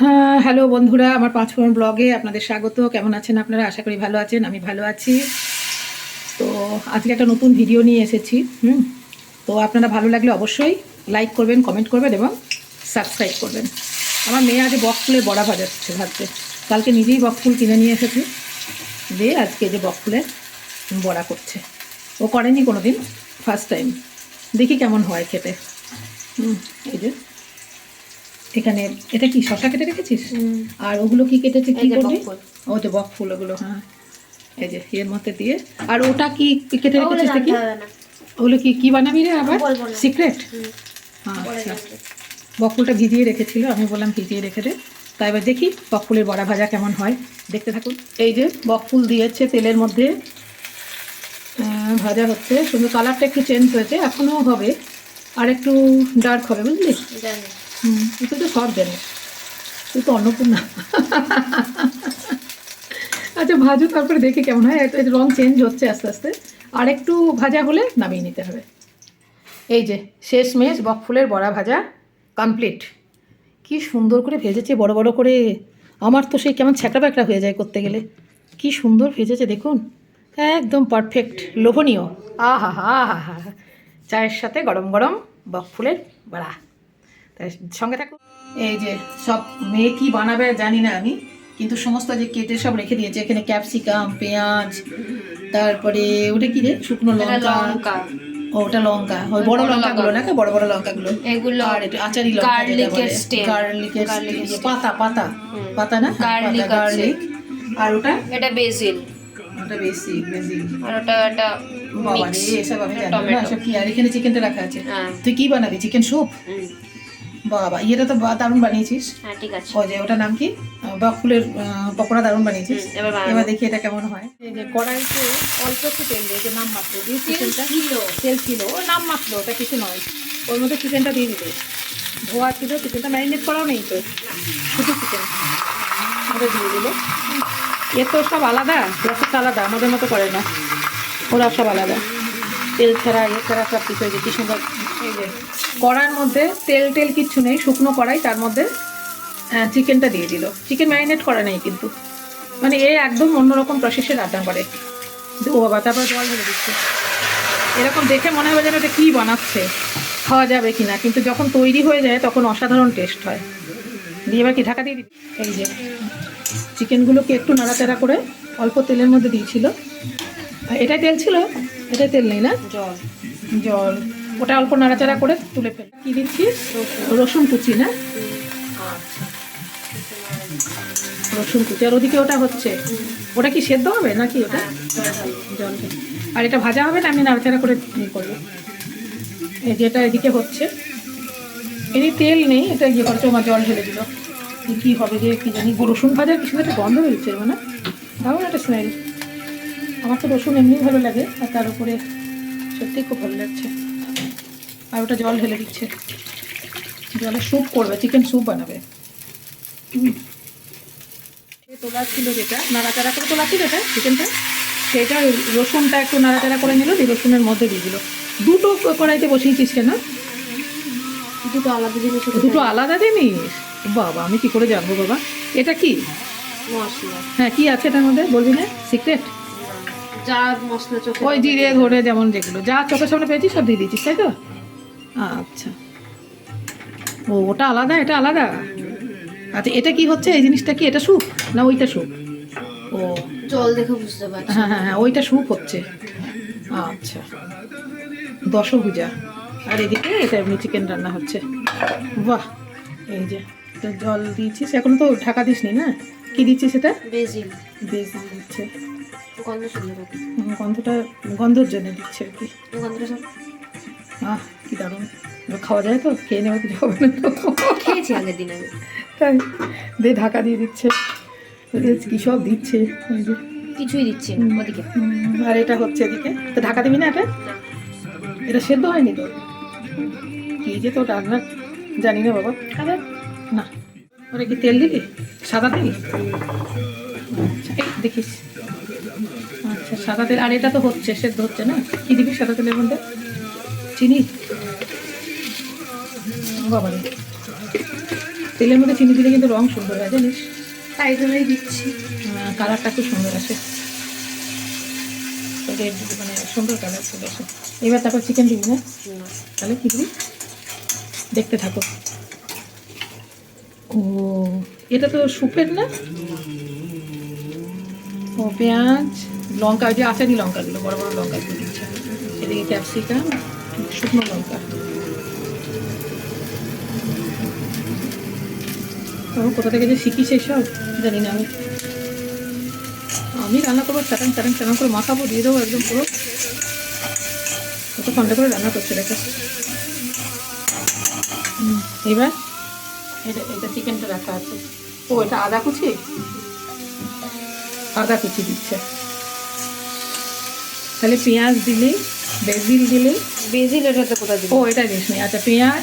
হ্যাঁ হ্যালো বন্ধুরা, আমার পাঁচ ফোন ব্লগে আপনাদের স্বাগত। কেমন আছেন আপনারা? আশা করি ভালো আছেন, আমি ভালো আছি। তো আজকে একটা নতুন ভিডিও নিয়ে এসেছি, হুম? তো আপনারা ভালো লাগলে অবশ্যই লাইক করবেন কমেন্ট করবেন এবং সাবস্ক্রাইব করবেন। আমার মেয়ে আজ বক ফুলের বড়া ভাজাচ্ছে, ভাবছে। কালকে নিজেই বক ফুল কিনে নিয়ে এসেছে। দিয়ে আজকে যে বক ফুলের বড়া করছে। ও করেনি কোনো দিন ফার্স্ট টাইম দেখি কেমন হয় খেতে। হুম, এই যে। এখানে এটা কি শশা কেটে রেখেছিস? আর ওগুলো কি কেটেছে কি করবি। ও যে বক ফুল ওগুলো হ্যাঁ। এই যে এর মধ্যে দিয়ে। আর ওটা কি কেটে রেখেছিস কি ওগুলো কি কি বানাবি রে আবার? সিক্রেট আচ্ছা। বকফুলটা ভিজিয়ে রেখেছিল আমি বললাম ভিজিয়ে রেখে দে। তা এবার দেখি বকফুলের বড়া ভাজা কেমন হয়। দেখতে থাকুন। এই যে বকফুল দিয়েছে তেলের মধ্যে। ভাজা হচ্ছে। সুন্দর কালারটা একটু চেঞ্জ হয়েছে এখনও হবে। আর একটু ডার্ক হবে বুঝলি। হুম তুই তো সব জানিস তুই তো অন্নপূর্ণা। আচ্ছা ভাজো, তারপরে দেখি কেমন হয়। এর রং চেঞ্জ হচ্ছে আস্তে আস্তে। আর একটু ভাজা হলে নামিয়ে নিতে হবে। এই যে শেষ মেশ বকফুলের বড়া ভাজা কমপ্লিট কি সুন্দর করে ভেজেছে, বড় বড় করে। আমার তো সেই কেমন ছ্যাঁকড়া ব্যাকড়া হয়ে যায় করতে গেলে। কি সুন্দর ভেজেছে, দেখুন। একদম পারফেক্ট লোভনীয়। আহা হা হা হা চায়ের সাথে গরম গরম বকফুলের বড়া। সঙ্গে থাকো। এই যে সব মেয়ে কি বানাবে জানি না আমি কিন্তু সমস্ত যে কেটে সব রেখে দিয়েছে এখানে ক্যাপসিকাম পেঁয়াজ তারপরে ওটা কি রে? শুকনো লঙ্কা। লঙ্কা। ওটা লঙ্কা। ওই বড় লঙ্কা। নাকি? বড় বড় লঙ্কাগুলো। এগুলো আর এটা আচারি লঙ্কা গার্লিকের পাতা পাতা। পাতা না? Garlic আছে। গার্লিক। আর ওটা? এটা বেসিল ওটা বেশি আর ওটা একটা বাবা রে এসব আমি জানি না। সব কি? আর এখানে চিকেনটা রাখা আছে। হ্যাঁ। তুই কি বানাবি? চিকেন স্যুপ বাবা ইয়েটা তো বা- দারুণ বানিয়েছিস। হ্যাঁ ঠিক আছে। ও যে ওটার নাম কি? বকফুলের পকোড়া দারুণ বানিয়েছিস। এবার এবার দেখি এটা কেমন হয়। এই যে কড়াইতে অল্প একটু তেল দিয়েছে নাম মাত্র দিয়ে চিকেনটা? তেল ছিল। ও নাম মাত্র ওটা কিছু নয়। ওর মধ্যে চিকেনটা দিয়ে দিবে। ধোয়া ছিল চিকেনটা ম্যারিনেট করাও নেই তো। শুধু চিকেন। ওটা দিয়ে দিল। এ তো সব আলাদা প্রসেস আলাদা আমাদের মতো করে না। ওরা সব আলাদা। তেল ছাড়া ইয়ে ছাড়া সব কিছু হয়েছে কি সুন্দর কড়ার মধ্যে তেল টেল কিচ্ছু নেই শুকনো কড়াই তার মধ্যে চিকেনটা দিয়ে দিল। চিকেন ম্যারিনেট করা নেই কিন্তু। মানে এ একদম অন্যরকম প্রসেসে রান্না করে। ও বাবা তারপর জল ঢেলে দিচ্ছে। এরকম দেখে মনে হবে যেন এটা কী বানাচ্ছে। খাওয়া যাবে কি না কিন্তু যখন তৈরি হয়ে যায় তখন অসাধারণ টেস্ট হয়। দিয়ে এবার কি ঢাকা দিয়ে দিবি এই যে চিকেনগুলোকে একটু নাড়াচাড়া করে অল্প তেলের মধ্যে দিয়েছিল। এটাই তেল ছিল? এটাই তেল নেই না? জল। জল। ওটা অল্প নাড়াচাড়া করে তুলে ফেল। কি দিচ্ছিস রসুন। কুচি না? আচ্ছা। রসুন কুচি। আর ওদিকে ওটা হচ্ছে ওটা কি সেদ্ধ হবে নাকি ওটা? জল আর এটা ভাজা হবে না আমি নাড়াচাড়া করে ইয়ে করব। এই যে এটা এদিকে হচ্ছে। এদিকে তেল নেই এটা ইয়ে করছে আমার জল ঢেলে দিল। কী হবে যে কী জানি রসুন ভাজার কিছু একটা গন্ধ বেরোচ্ছে মানে দারুণ একটা স্মেল আমার তো রসুন এমনি ভালো লাগে আর তার উপরে সত্যিই খুব ভালো লাগছে। আর ওটা জল ঢেলে দিচ্ছে। জলে স্যুপ করবে চিকেন স্যুপ বানাবে। তোলা ছিল যেটা নাড়াচাড়া করে তোলা ছিল এটা চিকেনটা? সেটা রসুনটা একটু নাড়াচাড়া করে নিল দিয়ে রসুনের মধ্যে দিয়ে দিল। দুটো কড়াইতে বসিয়েছিস কেন? দুটো আলাদা জিনিস দুটো আলাদা জিনিস? বাবা আমি কি করে জানব বাবা? এটা কি? হ্যাঁ কি আছে এটার মধ্যে? বলবি না? সিক্রেট? যা মশলা চোখে ওই জিরে ধরে যেমন যেগুলো। যা চোখের সামনে পেয়েছিস সব দিয়ে দিয়েছিস তাই তো? আচ্ছা। ও ওটা আলাদা এটা আলাদা? আচ্ছা এটা কি হচ্ছে? এই জিনিসটা কি? এটা স্যুপ? না ওইটা স্যুপ? ও। জল দেখে বুঝতে পারছি। হ্যাঁ হ্যাঁ হ্যাঁ ওইটা স্যুপ হচ্ছে। আচ্ছা। দশভুজা। আর এদিকে এটা এমনি চিকেন রান্না হচ্ছে। বাহ! এই যে জল দিয়েছিস। এখন তো ঢাকা দিসনি না? কি দিচ্ছিস এটা? বেসিল বেশ দিচ্ছে। গন্ধ সুন্দর গন্ধটা গন্ধর জন্য দিচ্ছে আর কি। গন্ধটা আহ কি দারুণ। খাওয়া যায় তো? খেয়ে নেওয়া কিছু হবে না তো। খেয়েছি আগের দিন আমি। তাই দিয়ে ঢাকা দিয়ে দিচ্ছে। কী সব দিচ্ছে? কিছুই দিচ্ছি ওদিকে। আর এটা হচ্ছে এদিকে। তো ঢাকা দিবি না এটা? এটা সেদ্ধ হয়নি তো? কি যে তো রান্না জানি না বাবা। খাবে? না। ওরা কি তেল দিবি? সাদা তেল? আচ্ছা দেখিস। আচ্ছা সাদা তেল। আর এটা তো হচ্ছে সেদ্ধ হচ্ছে না? কি দিবি সাদা তেলের মধ্যে? চিনি? বাবা তেলের মধ্যে চিনি দিলে কিন্তু রং সুন্দর হয় জানিস? তাই জন্যই দিচ্ছি। কালারটা খুব সুন্দর আসে। মানে সুন্দর কালার চলে আসে। এবার তারপর চিকেন দিবি। না। তাহলে কি দিবি দেখতে থাকো। ও এটা তো স্যুপের না? ও পেঁয়াজ লঙ্কা ওই যে আচারি লঙ্কাগুলো বড় বড় লঙ্কাগুলো দিচ্ছে। এদিকে ক্যাপসিকাম। শুকনো লঙ্কা। ও কোথা থেকে যে শিখি সব জানি না আমি। আমি রান্না করব, চাটাং চাটাং চাটাং করে মাখাবো, দিয়ে দেবো একদম পুরো। কত ঘণ্টা করে রান্না করছে দেখো। এবার এটা এটা চিকেনটা রাখা আছে। ও, এটা আদা কুচি? আদা কুচি দিচ্ছে। তাহলে পেঁয়াজ দিলেই বেজিল দিলেই বেজিল এটাতে কোথায় দিব ও এটা দিস নি। আচ্ছা পেঁয়াজ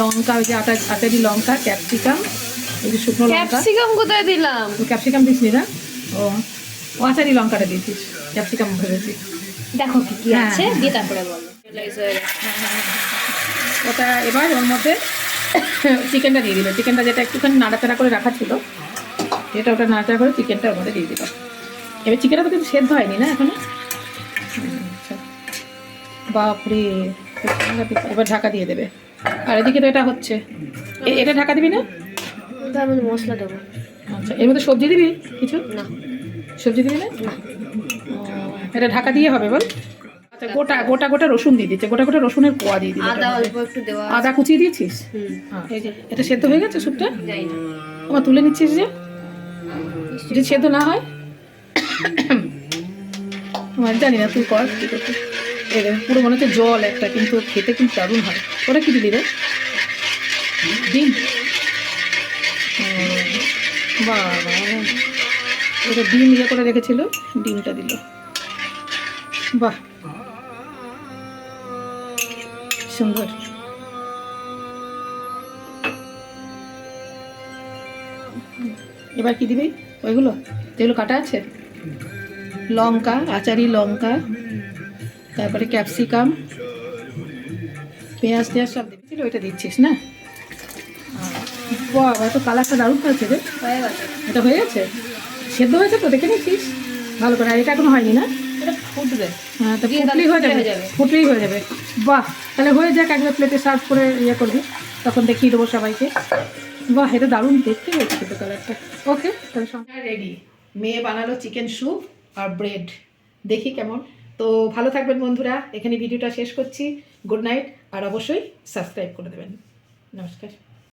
লঙ্কা ওই যে আটা আটারি লঙ্কা ক্যাপসিকাম ওই যে শুকনো লঙ্কা। ক্যাপসিকাম কোথায় দিলাম? ক্যাপসিকাম দিস নি না? ও ও আচারি লঙ্কাটা দিয়েছিস ক্যাপসিকাম ভেবেছি দেখো কি কি হ্যাঁ, আছে? হ্যাঁ, দিয়ে তারপরে বলো। ওটা এবার ওর মধ্যে চিকেনটা দিয়ে দিল চিকেনটা যেটা একটুখানি নাড়াচাড়া করে রাখা ছিল এটা ওটা নাড়াচাড়া করে চিকেনটা ওর মধ্যে দিয়ে দিল। এবার চিকেনটা তো কিন্তু সেদ্ধ হয়নি না এখনও? আচ্ছা বাপরে এবার ঢাকা দিয়ে দেবে। আর এদিকে তো এটা হচ্ছে। এটা ঢাকা দিবি না? তার মধ্যে মশলা দেবো। আচ্ছা এর মধ্যে সবজি দিবি? কিছু? না। সবজি দিবি না? এটা ঢাকা দিয়ে হবে বল। আচ্ছা গোটা গোটা গোটা রসুন দিয়ে দিচ্ছে। গোটা গোটা রসুনের কোয়া দিয়ে দিবি। আদা অল্প একটু দেওয়া আদা কুচিয়ে দিয়েছিস? হুম। হ্যাঁ, এই যে এটা সেদ্ধ হয়ে গেছে স্যুপটা? আমার তুলে নিচ্ছিস যে? যদি সেদ্ধ না হয়? আমার জানি না তুই কর। কি দেখ, পুরো মনে হচ্ছে জল একটা, কিন্তু খেতে কিন্তু দারুণ হয়। ওটা কি দিলি রে? ডিম? বাবা। ওটা ডিম ইয়ে করে রেখেছিল, ডিমটা দিল। বাহ। সুন্দর। এবার কি দিবি? ওইগুলো? যেগুলো কাটা আছে? লঙ্কা, আচারি লঙ্কা। তারপরে ক্যাপসিকাম পেঁয়াজ টেয়াজ সব দিচ্ছিল ওইটা দিচ্ছিস না? বাবা এত কালারটা দারুণ হয়েছে রে। হয়ে গেছে। এটা হয়ে গেছে? সেদ্ধ হয়েছে তো দেখে নিচ্ছিস? ভালো করে আর এটা এখনও হয়নি না? এটা ফুটবে। হ্যাঁ তো ফুটলেই হয়ে যাবে। ফুটলেই হয়ে যাবে। বাহ তাহলে হয়ে যাক একবার প্লেটে সার্ভ করে ইয়ে করবি। তখন দেখিয়ে দেবো সবাইকে। বাহ এটা দারুণ দেখতে হয়েছে কিন্তু কালারটা। ওকে তাহলে রেডি মেয়ে বানালো চিকেন স্যুপ আর ব্রেড দেখি কেমন। তো ভালো থাকবেন বন্ধুরা, এখানে ভিডিওটা শেষ করছি। গুড নাইট, আর অবশ্যই সাবস্ক্রাইব করে দেবেন। নমস্কার।